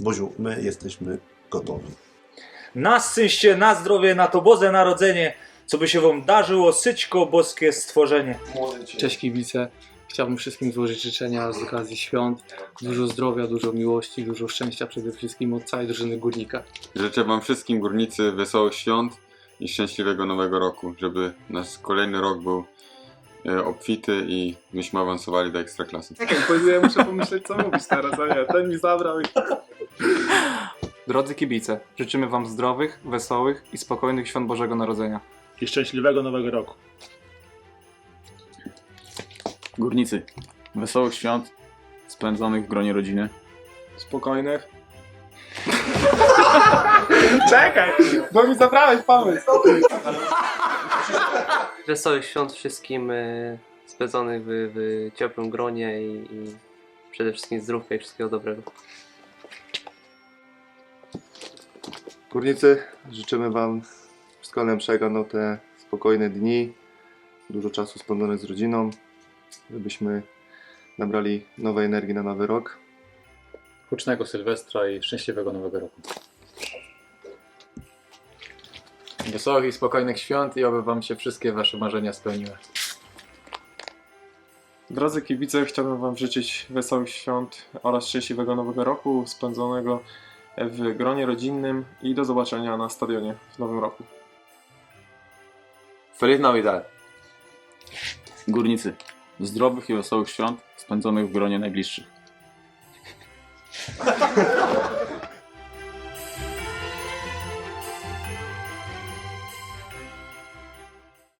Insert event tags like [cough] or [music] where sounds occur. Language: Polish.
Boziu, my jesteśmy gotowi. Na szczęście, na zdrowie, na to Boże Narodzenie, co by się wam darzyło, syćko boskie stworzenie. Cześć kibice. Chciałbym wszystkim złożyć życzenia z okazji świąt. Dużo zdrowia, dużo miłości, dużo szczęścia przede wszystkim od całej drużyny Górnika. Życzę Wam wszystkim górnicy wesołych świąt i szczęśliwego nowego roku, żeby nasz kolejny rok był e, obfity i myśmy awansowali do ekstraklasy. Czekaj, bo ja muszę pomyśleć co mówić teraz, a nie, ten mi zabrał i... Drodzy kibice, życzymy Wam zdrowych, wesołych i spokojnych świąt Bożego Narodzenia. i szczęśliwego nowego roku. Górnicy, wesołych świąt spędzonych w gronie rodziny. Spokojnych. [laughs] Czekaj, bo mi zabrałeś pomysł. Wesołych świąt wszystkim y, spędzonych w, w ciepłym gronie i, i przede wszystkim zdrówka i wszystkiego dobrego. Górnicy, życzymy Wam wszystkiego najlepszego, no te spokojne dni, dużo czasu spędzonych z rodziną, żebyśmy nabrali nowej energii na nowy rok. Hucznego Sylwestra i szczęśliwego nowego roku. Wesołych i spokojnych świąt i oby Wam się wszystkie Wasze marzenia spełniły. Drodzy kibice, chciałbym Wam życzyć wesołych świąt oraz szczęśliwego nowego roku spędzonego w gronie rodzinnym i do zobaczenia na stadionie w nowym roku. Feliz Navidad! Górnicy, zdrowych i wesołych świąt spędzonych w gronie najbliższych. [laughs]